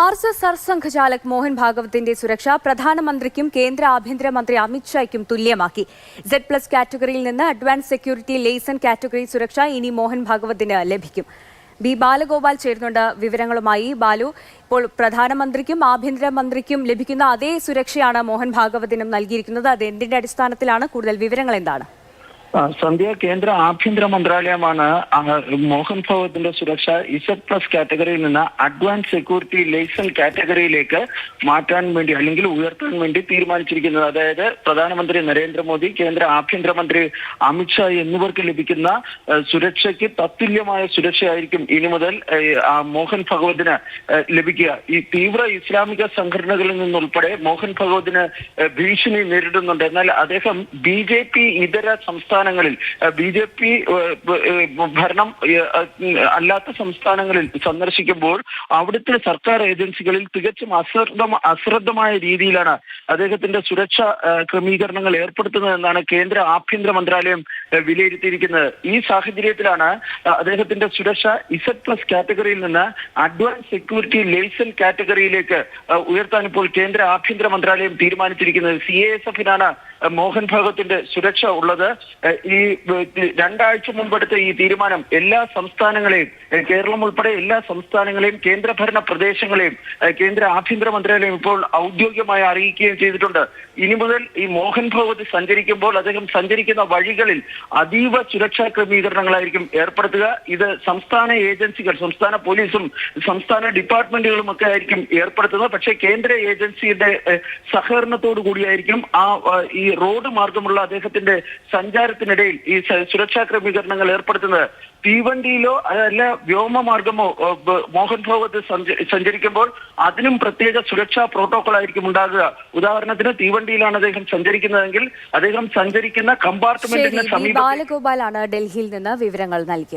R S S Sarsanghchalak Mohan ഭാഗവത്തിന്റെ സുരക്ഷ പ്രധാനമന്ത്രിക്കും കേന്ദ്ര ആഭ്യന്തരമന്ത്രി അമിത്ഷായ്ക്കും തുല്യമാക്കി. സെഡ് പ്ലസ് കാറ്റഗറിയിൽ നിന്ന് അഡ്വാൻസ് സെക്യൂരിറ്റി ലേസൺ കാറ്റഗറി സുരക്ഷ ഇനി മോഹൻ ഭാഗവത്തിന് ലഭിക്കും. ബി ബാലഗോപാൽ ചേരുന്നുണ്ട് വിവരങ്ങളുമായി. ബാലു ഇപ്പോൾ പ്രധാനമന്ത്രിക്കും ആഭ്യന്തരമന്ത്രിക്കും ലഭിക്കുന്ന അതേ സുരക്ഷയാണ് മോഹൻ ഭാഗവതിനും നൽകിയിരിക്കുന്നത്. അത് എന്തിന്റെ അടിസ്ഥാനത്തിലാണ് കൂടുതൽ വിവരങ്ങൾ എന്താണ്? സന്ധ്യ കേന്ദ്ര ആഭ്യന്തര മന്ത്രാലയമാണ് മോഹൻ ഭഗവത്തിന്റെ സുരക്ഷ ഇസഡ് പ്ലസ് കാറ്റഗറിയിൽ നിന്ന് അഡ്വാൻസ് സെക്യൂരിറ്റി ലൈസൺ കാറ്റഗറിയിലേക്ക് മാറ്റാൻ വേണ്ടി അല്ലെങ്കിൽ ഉയർത്താൻ വേണ്ടി തീരുമാനിച്ചിരിക്കുന്നത്. അതായത് പ്രധാനമന്ത്രി നരേന്ദ്രമോദി കേന്ദ്ര ആഭ്യന്തരമന്ത്രി അമിത്ഷാ എന്നിവർക്ക് ലഭിക്കുന്ന സുരക്ഷയ്ക്ക് തത്തുല്യമായ സുരക്ഷയായിരിക്കും ഇനി മുതൽ മോഹൻ ഭഗവതിന് ലഭിക്കുക. ഈ തീവ്ര ഇസ്ലാമിക സംഘടനകളിൽ നിന്നുൾപ്പെടെ മോഹൻ ഭഗവതിന് ഭീഷണി നേരിടുന്നുണ്ട്. എന്നാൽ അദ്ദേഹം ബി ഇതര സംസ്ഥാനങ്ങളിൽ ബി ജെ പി ഭരണം അല്ലാത്ത സംസ്ഥാനങ്ങളിൽ സന്ദർശിക്കുമ്പോൾ അവിടുത്തെ സർക്കാർ ഏജൻസികളിൽ തികച്ചും അശ്രദ്ധ അശ്രദ്ധമായ രീതിയിലാണ് അദ്ദേഹത്തിന്റെ സുരക്ഷാ ക്രമീകരണങ്ങൾ ക്രമീകരണങ്ങൾ ഏർപ്പെടുത്തുന്നതെന്നാണ് കേന്ദ്ര ആഭ്യന്തര മന്ത്രാലയം വിലയിരുത്തിയിരിക്കുന്നത്. ഈ സാഹചര്യത്തിലാണ് അദ്ദേഹത്തിന്റെ സുരക്ഷ ഇസഡ് പ്ലസ് കാറ്റഗറിയിൽ നിന്ന് അഡ്വാൻസ് സെക്യൂരിറ്റി ലൈസൺ കാറ്റഗറിയിലേക്ക് ഉയർത്താൻ ഇപ്പോൾ കേന്ദ്ര ആഭ്യന്തര മന്ത്രാലയം തീരുമാനിച്ചിരിക്കുന്നത്. സി എ എസ് എഫിനാണ് മോഹൻ ഭാഗത്തിന്റെ സുരക്ഷ ഉള്ളത്. ഈ രണ്ടാഴ്ച മുമ്പെടുത്ത ഈ തീരുമാനം എല്ലാ സംസ്ഥാനങ്ങളെയും കേരളം ഉൾപ്പെടെ എല്ലാ സംസ്ഥാനങ്ങളെയും കേന്ദ്രഭരണ പ്രദേശങ്ങളെയും കേന്ദ്ര ആഭ്യന്തര മന്ത്രാലയം ഇപ്പോൾ ഔദ്യോഗികമായി അറിയിക്കുകയും ചെയ്തിട്ടുണ്ട്. ഇനി മുതൽ ഈ മോഹൻ ഭഗവത് സഞ്ചരിക്കുമ്പോൾ അദ്ദേഹം സഞ്ചരിക്കുന്ന വഴികളിൽ അതീവ സുരക്ഷാ ക്രമീകരണങ്ങളായിരിക്കും ഏർപ്പെടുത്തുക. ഇത് സംസ്ഥാന ഏജൻസികൾ സംസ്ഥാന പോലീസും സംസ്ഥാന ഡിപ്പാർട്ട്മെന്റുകളും ഒക്കെ ആയിരിക്കും ഏർപ്പെടുത്തുന്നത്. പക്ഷേ കേന്ദ്ര ഏജൻസിയുടെ സഹകരണത്തോടു കൂടിയായിരിക്കും ആ ഈ റോഡ് മാർഗമുള്ള അദ്ദേഹത്തിന്റെ സഞ്ചാരത്തിനിടയിൽ ഈ സുരക്ഷാ ക്രമീകരണങ്ങൾ ഏർപ്പെടുത്തുന്നത് തീവണ്ടിയിലോ അതല്ല വ്യോമമാർഗമോ മാർഗമോ മോഹൻ ഭഗവത് സഞ്ചരിക്കുമ്പോൾ അതിനും പ്രത്യേക സുരക്ഷാ പ്രോട്ടോകോൾ ആയിരിക്കും ഉണ്ടാകുക. ഉദാഹരണത്തിന് തീവണ്ടിയിലാണ് അദ്ദേഹം സഞ്ചരിക്കുന്നതെങ്കിൽ അദ്ദേഹം സഞ്ചരിക്കുന്ന കമ്പാർട്ട്മെന്റിന് സമീപം ബാലഗോപാലാണ് ഡൽഹിയിൽ നിന്ന് വിവരങ്ങൾ നൽകിയത്.